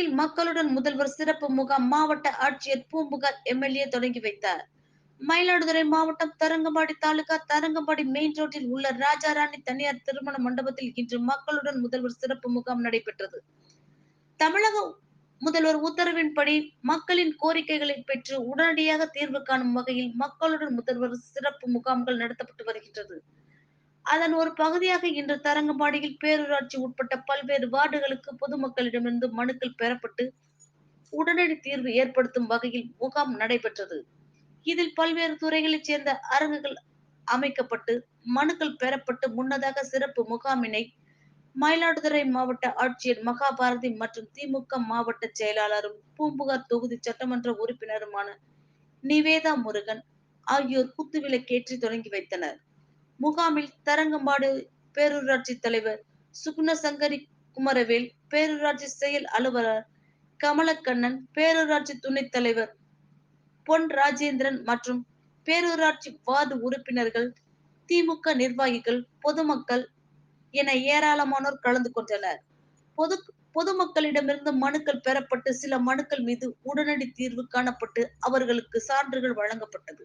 மக்களுடன் முதல்வர் சிறப்பு முகாம் மாவட்ட ஆட்சியர் பூம்புகார் எம்எல்ஏ தொடங்கி வைத்தார். மயிலாடுதுறை மாவட்டம் தரங்கம்பாடி தாலுகா தரங்கம்பாடி மெயின் ரோட்டில் உள்ள ராஜாராணி தனியார் திருமண மண்டபத்தில் இன்று மக்களுடன் முதல்வர் சிறப்பு முகாம் நடைபெற்றது. தமிழக முதல்வர் உத்தரவின்படி மக்களின் கோரிக்கைகளை பெற்று உடனடியாக தீர்வு காணும் வகையில் மக்களுடன் முதல்வர் சிறப்பு முகாம்கள் நடத்தப்பட்டு வருகின்றது. அதன் ஒரு பகுதியாக இன்று தரங்கம்பாடியில் பேரூராட்சி உட்பட்ட பல்வேறு வார்டுகளுக்கு பொதுமக்களிடமிருந்து மனுக்கள் பெறப்பட்டு உடனடி தீர்வு ஏற்படுத்தும் வகையில் முகாம் நடைபெற்றது. இதில் பல்வேறு துறைகளைச் சேர்ந்த அரங்குகள் அமைக்கப்பட்டு மனுக்கள் பெறப்பட்டு முன்னதாக சிறப்பு முகாமினை மயிலாடுதுறை மாவட்ட ஆட்சியர் மகாபாரதி மற்றும் திமுக மாவட்ட செயலாளரும் பூம்புகார் தொகுதி சட்டமன்ற உறுப்பினருமான நிவேதா முருகன் ஆகியோர் குத்துவிளக்கேற்றி தொடங்கி வைத்தனர். முகாமில் தரங்கம்பாடு பேரூராட்சி தலைவர் சுகுணசங்கரி குமரவேல் பேரூராட்சி செயல் அலுவலர் கமலக்கண்ணன் பேரூராட்சி துணைத் தலைவர் பொன் ராஜேந்திரன் மற்றும் பேரூராட்சி வார்டு உறுப்பினர்கள் திமுக நிர்வாகிகள் பொதுமக்கள் என ஏராளமானோர் கலந்து கொண்டனர். பொது பொதுமக்களிடமிருந்து மனுக்கள் பெறப்பட்டு சில மனுக்கள் மீது உடனடி தீர்வு காணப்பட்டு அவர்களுக்கு சான்றுகள் வழங்கப்பட்டது.